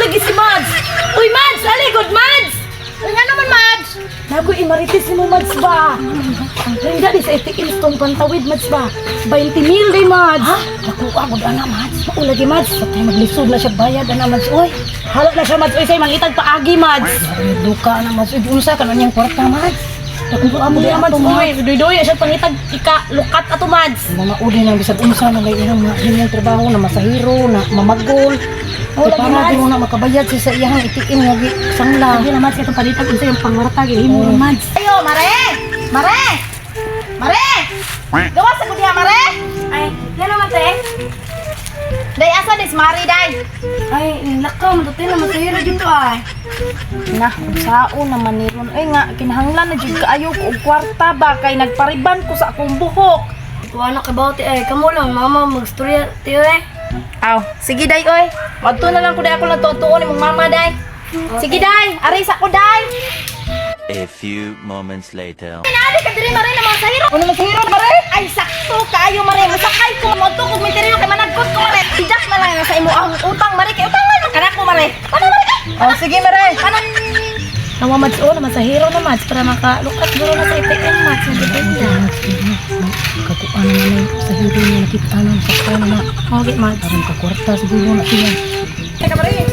lagi si Mads. Uy, Mads! Aligod, Mads! Uy, nga naman, Mads! Nago, imaritis mo, Mads ba? Ang rinda di sa itikin itong pantawid, Mads ba? 20 mil day, Mads. Ha? Naku, ako na, Mads. Maulagi, Mads. Sa tayo maglisod na siya bayad na, Mads. Uy, halo na siya, Mads. Uy, sa'yo, mangitag paagi, Mads. Duka na, Mads. Uy, unsa ka na niyang kwarta, Mads. Naku, amo di, Mads. Uy, duy-duy, siya pangitag ika, lukat ato, Mads. Mga udi na, bisag unsa na, may ilang mga trabaho na masahiro, na mamagol. Oh, na di mo na makabayad siya sa iyang itikin nga gi sangla. Hindi na mads katong palitan unsa yung pangwarta gi himo oh. mads. Ayo, Mare! Mare! Mare! Gawa sa kudiha, Mare! Ay, yan naman, te. Day, asa dis, Mari, day? Ay, lakaw mo na masahiro dito ay. Na, sao naman ni ron. Ay nga kinahanglan na jud kaayo og kwarta ba kay nagpariban ko sa akong buhok. Kuha na ka ba, ti? Ay, kamo lang, mama, magstorya, tiyo eh. Aw, sige, day, oy. Wadto na lang ko, day, ako lang tutuon ni mong mama, day. Sige, day. Aris ako, day. A few moments later. Pinali ka diri, Mare, na mga sahiro. Ano man sahiro Mare? Ay, sakto kaayo, Mare. Masakay ko. Magto kog minteriyo kay managkot ko, Mare. Idak na lang na sa imo ang utang, Mare. Kay utang man kana ko, Mare. Ano, Mare? Oh, sige Mare. Ano? Nawa mads o naman sahiro na mads para makalukat guro na sa IPM mads ng dependa. Kakuan na naman sa hiro niya nakita nang sa kanya na. Okay mads. Parang kakwarta siguro na siya. Kaya, Mare.